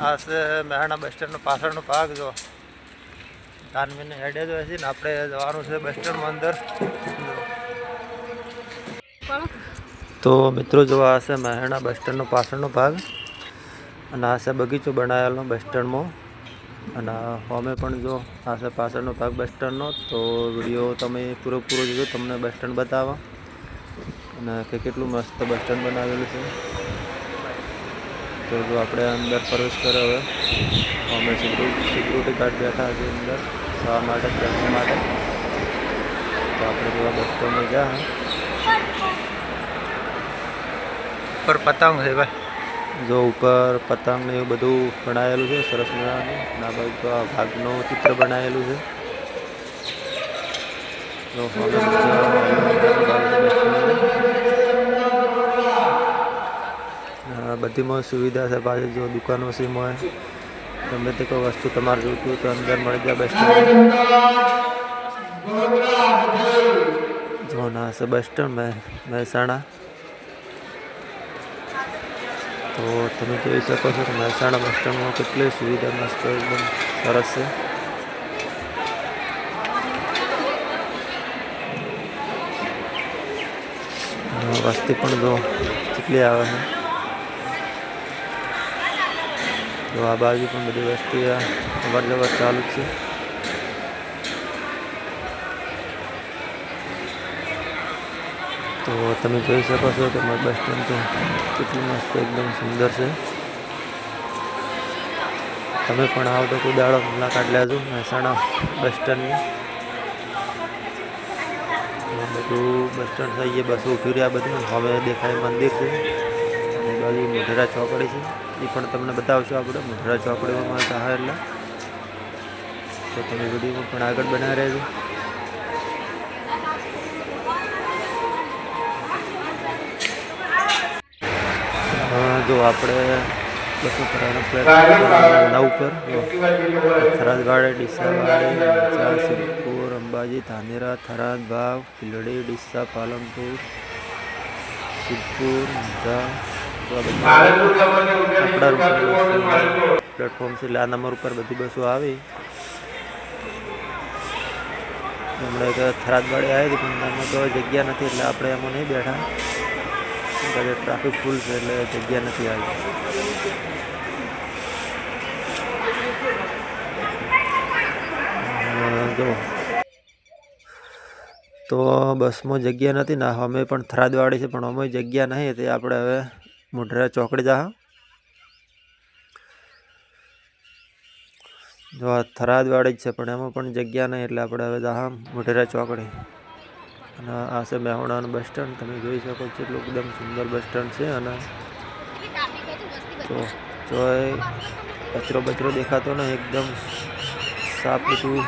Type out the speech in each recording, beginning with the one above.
આ છે મહેણા બસ સ્ટેન્ડનો પાછળનો ભાગ, જો. કાનવીને હેડે જો છે ને, આપણે જવાનું છે બસ સ્ટેન્ડમાં અંદર. તો મિત્રો, જો આ છે મહેણા બસ સ્ટેન્ડનો પાછળનો ભાગ અને આ છે બગીચો બનાવેલો બસ સ્ટેન્ડમાં. અને અમે પણ જો આ છે પાછળનો ભાગ બસ સ્ટેન્ડનો, તો વીડિયો તમે પૂરેપૂરો જોજો, તમને બસ સ્ટેન્ડ બતાવવા. અને કે કેટલું મસ્ત બસ સ્ટેન્ડ બનાવેલું છે. તો જો આપણે અંદર પ્રવેશ કર્યો હવે અમે સિક્યુરિટી સિક્યુરિટી ગાર્ડ બેઠા છે અંદર જવા માટે બેસવા માટે. તો આપણે જોવા બસ ગયા ઉપર પતંગ છે ભાઈ. જો ઉપર પતંગ ને એવું બધું બનાવેલું છે સરસ મજાનું. ના બાજુ તો આ ભાગનું ચિત્ર બનાવેલું છે. જો હવે આ બધીમાં સુવિધા છે. પાછી જો દુકાનો છે મોય ગમે તે કોઈ વસ્તુ તમારે જોઈતું હોય તો અંદર મળી જાય બસ સ્ટેન્ડ જો ના છે બસ સ્ટેન્ડ મહેસાણા. તો તમે જોઈ શકો છો કે મહેસાણા બસ સ્ટેન્ડમાં કેટલી સુવિધા મસ્ત એકદમ સરસ છે. વસ્તી પણ જો કેટલી આવે છે. તો આ બાજુ પણ બધી વસ્તી અવર જવર ચાલુ છે. તો તમે જોઈ શકો છો કે મારું બસ સ્ટેન્ડ તો કેટલું મસ્ત એકદમ સુંદર છે. તમે પણ આવો તો કોઈ દાડો મુલાકાત લેજો મહેસાણા બસ સ્ટેન્ડની બધું બસ સ્ટેન્ડ થઈ ગયા બસો ઊભી રહ્યા બધું. હવે દેખાય મંદિર છે. અને બાજુ મોઢેરા ચોકડી છે. એ પણ તમને બતાવશું આપણે મુદ્રા ચોકડીમાં સહાય એટલે તો તમે વિડીયોમાં પણ આગળ બનાવી રહેજો. જો આપણે બસો ત્રણ પ્લેટફોર્મ નવ પર થરાદવાડે ડીસાવાડી ઊંચા સિદ્ધપુર, અંબાજી, ધાનેરા થરાદ ભાવ ફિલડી ડીસા, પાલનપુર, સિદ્ધપુર આ પ્લેટફોર્મ છે એટલે આ નંબર ઉપર બધી બસો આવી. હમણાં એક થરાદવાડી આવી હતી, પણ એમાં તો જગ્યા નથી, એટલે આપણે એમાં નહીં બેઠા. ટ્રાફિક ફૂલ છે, એટલે જગ્યા નથી આવી. જો. તો બસમાં જગ્યા નથી, ના, અમે પણ થરાદવાડી છે, પણ અમે જગ્યા નહીં, તે આપણે હવે મોઢેરા ચોકડી જા જો આ થરાદવાડી જ છે, પણ એમાં પણ જગ્યા નહીં, એટલે આપણે હવે જા મોઢેરા ચોકડી. અને આ છે મહેણાનું બસ સ્ટેન્ડ તમે જોઈ શકો છો એટલું એકદમ સુંદર બસ સ્ટેન્ડ છે અને તો જોઈ કચરો બચરો દેખાતો નહીં, એકદમ સાફ બધું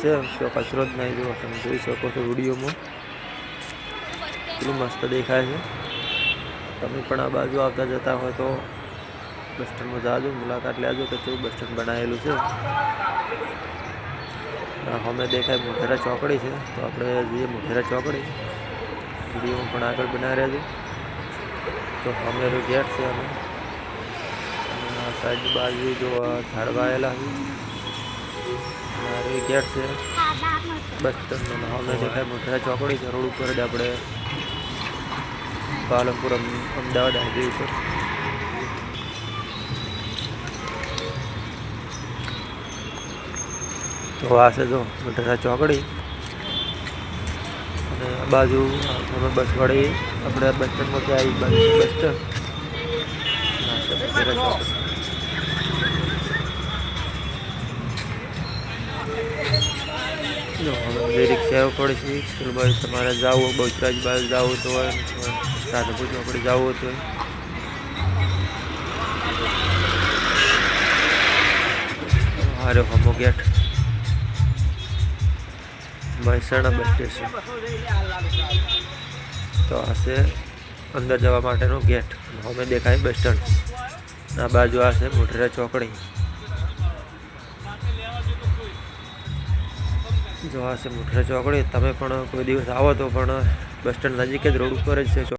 છે. તો કચરો જ નહીં જો તમે જોઈ શકો છો વિડીયોમાં. એટલું મસ્ત દેખાય છે. તમે પણ આ બાજુ આવતા જતા હોય તો બસ સ્ટેન્ડમાં જાજો, મુલાકાત લેજો કે કેવું બસ સ્ટેન્ડ બનાવેલું છે. અમે દેખાય મોઢેરા ચોકડી છે, તો આપણે જઈએ મોઢેરા ચોકડી. વીડિયો પણ આગળ બનાવી રહેજો. તો અમે ગેટ છે અમે સાઈડ બાજુ જો ઝાડવા છે. અને ગેટ છે. બસ સ્ટેન્ડ અમે દેખાય મોઢેરા ચોકડી છે, રોડ ઉપર જ આપણે પાલનપુર અમદાવાદ હાઈવે ઉપર. તો આ છે જો મોઢેરા ચોકડી. અને આ બાજુ બસ વળી, આપણે બસ સ્ટેન્ડમાંથી આવી બાજુ બસ સ્ટેન્ડ. રિક્ષા પડી છે બાજુ તમારે જવું બહુ બાજુ જવું તો હોય રાધનપુર ચોકડી જવું હતું. હારે હમો ગેટ. Mehsana bus station. તો આ અંદર જવા માટેનો ગેટ. અમે દેખાય બસ સ્ટેન્ડ. આ બાજુ આ છે ચોકડી. જો આ છે ચોકડી, તમે પણ કોઈ દિવસ આવો તો પણ બસ સ્ટેન્ડ નજીક જ રોડ ઉપર જ છે.